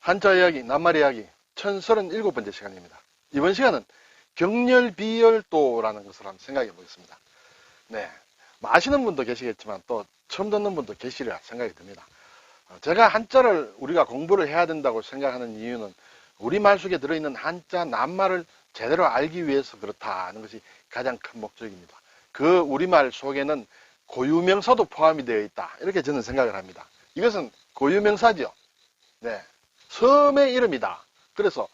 한자 이야기, 낱말 이야기 1037번째 시간입니다. 이번 시간은 경렬 비열도라는 것을 한번 생각해 보겠습니다. 네. 뭐 아시는 분도 계시겠지만 또 처음 듣는 분도 계시리라 생각이 듭니다. 어, 제가 한자를 우리가 공부를 해야 된다고 생각하는 이유는 우리말 속에 들어있는 한자 낱말을 제대로 알기 위해서 그렇다는 것이 가장 큰 목적입니다. 그 우리말 속에는 고유명사도 포함이 되어 있다. 이렇게 저는 생각을 합니다. 이것은 고유명사죠. 네. 섬의 이름이다. 그래서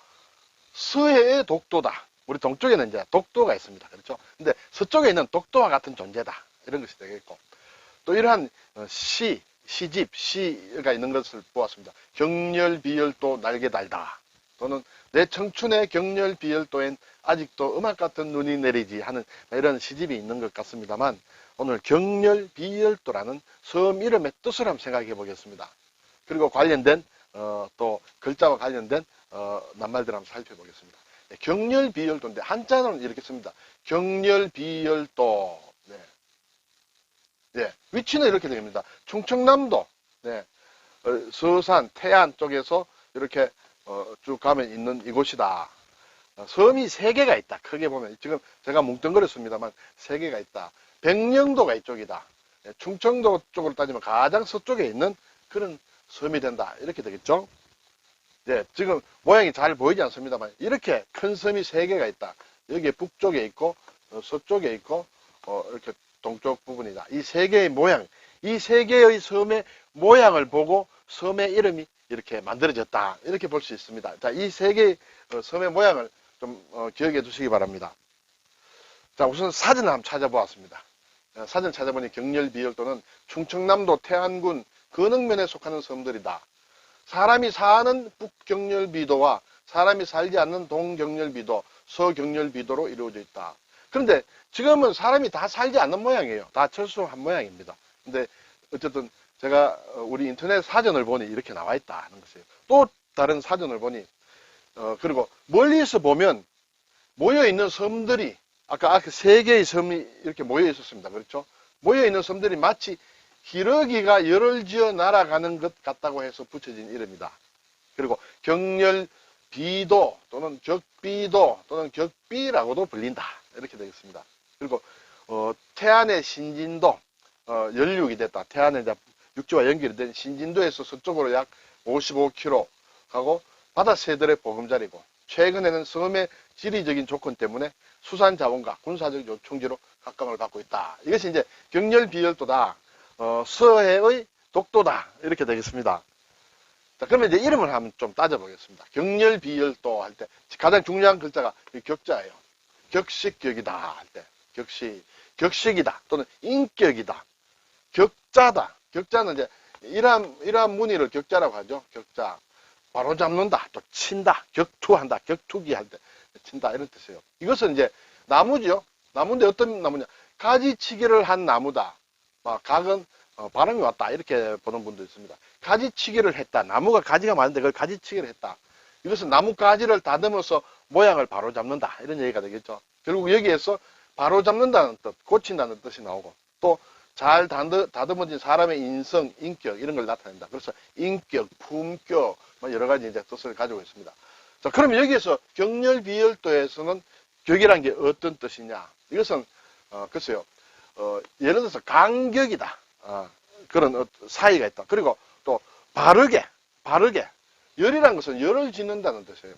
서해의 독도다. 우리 동쪽에는 이제 독도가 있습니다. 그렇죠? 근데 서쪽에 있는 독도와 같은 존재다. 이런 것이 되겠고. 또 이러한 어, 시, 시집, 시가 있는 것을 보았습니다. 경렬, 비열도, 날개 달다. 또는 내 청춘의 경렬, 비열도엔 아직도 음악 같은 눈이 내리지 하는 이런 시집이 있는 것 같습니다만 오늘 경렬, 비열도라는 섬 이름의 뜻을 한번 생각해 보겠습니다. 그리고 관련된 어, 또 글자와 관련된 어, 낱말들 한번 살펴보겠습니다. 네, 경렬, 비열도인데 한자는 이렇게 씁니다. 경렬, 비열도. 네. 네, 위치는 이렇게 됩니다. 충청남도, 네, 어, 서산, 태안 쪽에서 이렇게 어, 쭉 가면 있는 이곳이다. 어, 섬이 세 개가 있다. 크게 보면 지금 제가 뭉뚱그렸습니다만 세 개가 있다. 백령도가 이쪽이다. 네, 충청도 쪽으로 따지면 가장 서쪽에 있는 그런 섬이 된다. 이렇게 되겠죠. 네, 지금 모양이 잘 보이지 않습니다만 이렇게 큰 섬이 세 개가 있다. 여기 북쪽에 있고 어, 서쪽에 있고 어, 이렇게 동쪽 부분이다. 이 세 개의 모양, 이 세 개의 섬의 모양을 보고 섬의 이름이 이렇게 만들어졌다. 이렇게 볼 수 있습니다. 자, 이 세 개의 어, 섬의 모양을 좀 어, 기억해 두시기 바랍니다. 자, 우선 사진을 한번 찾아보았습니다. 어, 사진 찾아보니 경렬 비열도는 충청남도 태안군 근흥면에 속하는 섬들이다. 사람이 사는 북경렬비도와 사람이 살지 않는 동경렬비도, 서경렬비도로 이루어져 있다. 그런데 지금은 사람이 다 살지 않는 모양이에요. 다 철수한 모양입니다. 근데 어쨌든 제가 어, 우리 인터넷 사전을 보니 이렇게 나와 있다는 것이에요. 또 다른 사전을 보니 어, 그리고 멀리서 보면 모여 있는 섬들이 아까 아까 세 개의 섬이 이렇게 모여 있었습니다. 그렇죠? 모여 있는 섬들이 마치 기러기가 열을 지어 날아가는 것 같다고 해서 붙여진 이름이다. 그리고 경렬 비도 또는 격비도 또는 격비라고도 불린다. 이렇게 되겠습니다. 그리고 어, 태안의 신진도 어, 연륙이 됐다. 태안의 육지와 연결이 된 신진도에서 서쪽으로 약 55km 가고 바다 새들의 보금자리고 최근에는 섬의 지리적인 조건 때문에 수산 자원과 군사적 요충지로 각광을 받고 있다. 이것이 이제 경렬 비열도다. 어, 서해의 독도다. 이렇게 되겠습니다. 자, 그러면 이제 이름을 한번 좀 따져보겠습니다. 경렬 비열도 할 때 가장 중요한 글자가 이 격자예요. 격식격이다 할 때. 격식. 격식이다. 또는 인격이다. 격자다. 격자는 이제 이러한, 이러한 무늬를 격자라고 하죠. 격자. 바로 잡는다. 또 친다. 격투한다. 격투기 할 때. 친다. 이런 뜻이에요. 이것은 이제 나무죠. 나무인데 어떤 나무냐. 가지치기를 한 나무다. 막 각은 어, 바람이 왔다. 이렇게 보는 분도 있습니다. 가지치기를 했다. 나무가 가지가 많은데 그걸 가지치기를 했다. 이것은 나무 가지를 다듬어서 모양을 바로 잡는다. 이런 얘기가 되겠죠. 결국 여기에서 바로 잡는다는 뜻, 고친다는 뜻이 나오고 또 잘 다듬어진 사람의 인성, 인격 이런 걸 나타낸다. 그래서 인격, 품격 뭐 여러 가지 이제 뜻을 가지고 있습니다. 자, 그럼 여기에서 경렬 비열도에서는 격이란 게 어떤 뜻이냐? 이것은 어, 글쎄요. 어, 예를 들어서 간격이다. 어, 그런 어, 사이가 있다. 그리고 또 바르게, 바르게. 열이란 것은 열을 짓는다는 뜻이에요.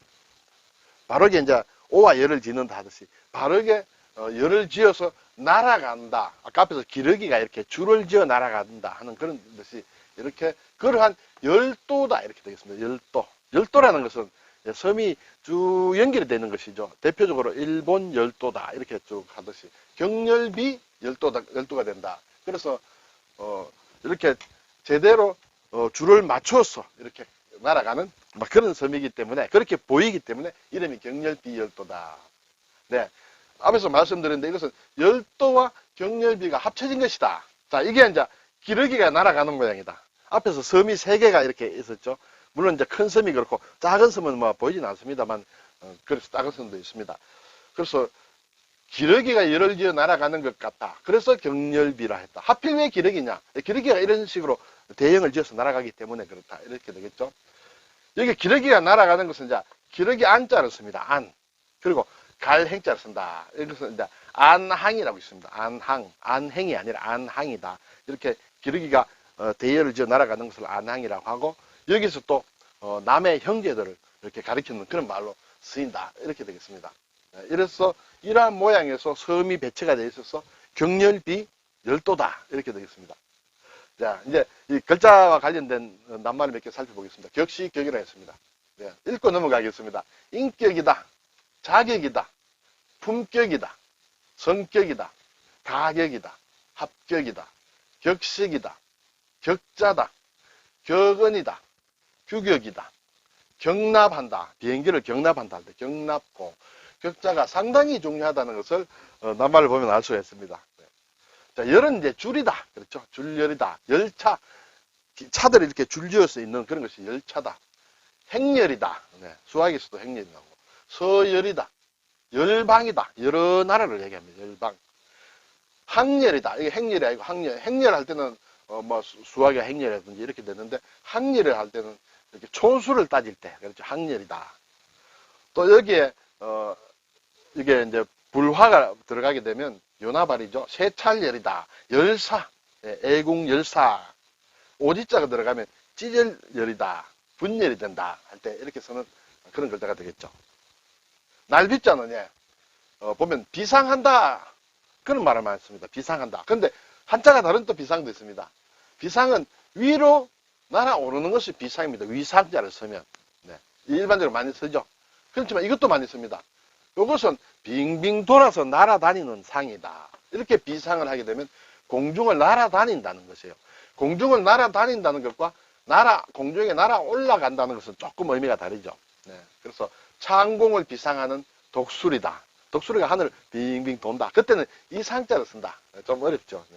바르게 이제 오와 열을 짓는다 하듯이 바르게 어, 열을 지어서 날아간다. 아까 앞에서 기러기가 이렇게 줄을 지어 날아간다 하는 그런 뜻이 이렇게 그러한 열도다 이렇게 되겠습니다. 열도. 열도라는 것은 섬이 쭉 연결이 되는 것이죠. 대표적으로 일본 열도다 이렇게 쭉 하듯이 경열비 열도다 열도가 된다. 그래서 어, 이렇게 제대로 어, 줄을 맞춰서 이렇게 날아가는 막 그런 섬이기 때문에 그렇게 보이기 때문에 이름이 경열비 열도다. 네. 앞에서 말씀드렸는데 이것은 열도와 경열비가 합쳐진 것이다. 자, 이게 이제 기러기가 날아가는 모양이다. 앞에서 섬이 세 개가 이렇게 있었죠. 물론 이제 큰 섬이 그렇고 작은 섬은 뭐 보이진 않습니다만 어, 그래서 작은 섬도 있습니다. 그래서 기러기가 열을 지어 날아가는 것 같다. 그래서 경열비라 했다. 하필 왜 기러기냐? 기러기가 이런 식으로 대형을 지어서 날아가기 때문에 그렇다. 이렇게 되겠죠. 여기 기러기가 날아가는 것은 이제 기러기 안자를 씁니다. 안. 그리고 갈 행자를 쓴다. 이것은 이제 안항이라고 있습니다. 안항. 안행이 아니라 안항이다. 이렇게 기러기가 어, 대열을 지어 날아가는 것을 안항이라고 하고 여기서 또 어, 남의 형제들을 이렇게 가리키는 그런 말로 쓰인다. 이렇게 되겠습니다. 네, 이래서 이러한 모양에서 섬이 배치가 되어 있어서 경렬비 열도다. 이렇게 되겠습니다. 자, 이제 이 글자와 관련된 어, 낱말을 몇 개 살펴보겠습니다. 격시격이라 했습니다. 네, 읽고 넘어가겠습니다. 인격이다. 자격이다. 품격이다. 성격이다. 가격이다. 합격이다. 격식이다. 격자다. 격언이다. 규격이다. 경납한다. 비행기를 경납한다 할 때 경납고 격자가 상당히 중요하다는 것을 어, 낱말을 보면 알 수가 있습니다. 네. 자, 열은 이제 줄이다. 그렇죠. 줄열이다. 열차. 기- 차들이 이렇게 줄지어서 있는 그런 것이 열차다. 행렬이다. 네, 수학에서도 행렬이 나오고. 서열이다. 열방이다. 여러 나라를 얘기합니다. 열방. 항렬이다. 이게 행렬이 아니고 항렬. 행렬할 때는 어, 뭐 수- 수학의 행렬이라든지 이렇게 되는데 항렬을 할 때는 이렇게 촌수를 따질 때 그렇죠. 항렬이다. 또 여기에 어 이게 이제 불화가 들어가게 되면 요나발이죠. 세찰열이다. 열사. 예, 애궁 열사. 오지자가 들어가면 찌열열이다. 분열이 된다. 할 때 이렇게 쓰는 그런 글자가 되겠죠. 날비자는 예, 어, 보면 비상한다. 그런 말을 많이 씁니다. 비상한다. 근데 한자가 다른 또 비상도 있습니다. 비상은 위로 날아오르는 것이 비상입니다. 위상자를 쓰면. 네. 일반적으로 많이 쓰죠. 그렇지만 이것도 많이 씁니다. 이것은 빙빙 돌아서 날아다니는 상이다. 이렇게 비상을 하게 되면 공중을 날아다닌다는 것이에요. 공중을 날아다닌다는 것과 날아, 공중에 날아 올라간다는 것은 조금 의미가 다르죠. 네. 그래서 창공을 비상하는 독수리다. 독수리가 하늘을 빙빙 돈다. 그때는 이 상자를 쓴다. 좀 어렵죠. 네.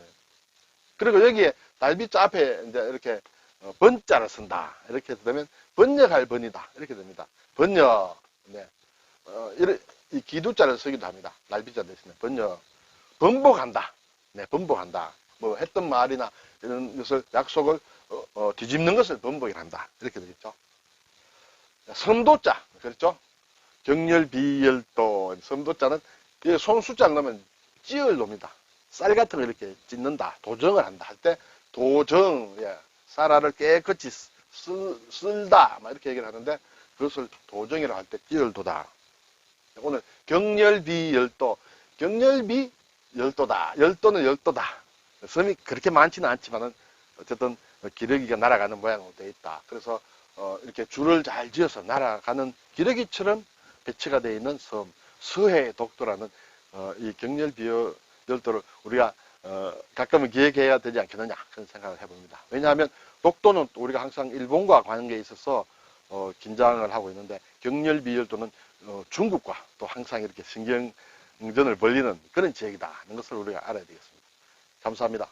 그리고 여기에 달빛자 앞에 이제 이렇게 어, 번자를 쓴다. 이렇게 되면 번역할 번이다. 이렇게 됩니다. 번역. 네. 어, 이런, 이 기두자를 쓰기도 합니다. 날빛자 대신에 번역. 번복한다. 네, 번복한다. 뭐 했던 말이나 이런 것을 약속을 어, 어, 뒤집는 것을 번복이란다. 이렇게 되겠죠. 섬도자. 그렇죠? 정열, 비열도. 섬도자는 이 손수자를 넣으면 찌을 놈이다. 쌀 같은 거 이렇게 찢는다. 도정을 한다. 할 때 도정, 예. 쌀알을 깨끗이 쓸, 쓸다. 막 이렇게 얘기를 하는데 그것을 도정이라고 할 때 찌을 도다. 오늘 경열비 열도. 경열비 열도다. 열도는 열도다. 섬이 그렇게 많지는 않지만은 어쨌든 기러기가 날아가는 모양으로 되어 있다. 그래서 어, 이렇게 줄을 잘 지어서 날아가는 기러기처럼 배치가 되어 있는 섬, 서해 독도라는 어, 이 경렬 비열 열도를 우리가 어, 가끔은 기획해야 되지 않겠느냐 그런 생각을 해봅니다. 왜냐하면 독도는 또 우리가 항상 일본과 관계에 있어서 어, 긴장을 하고 있는데 경렬 비열도는 어, 중국과 또 항상 이렇게 신경전을 벌리는 그런 지역이다 하는 것을 우리가 알아야 되겠습니다. 감사합니다.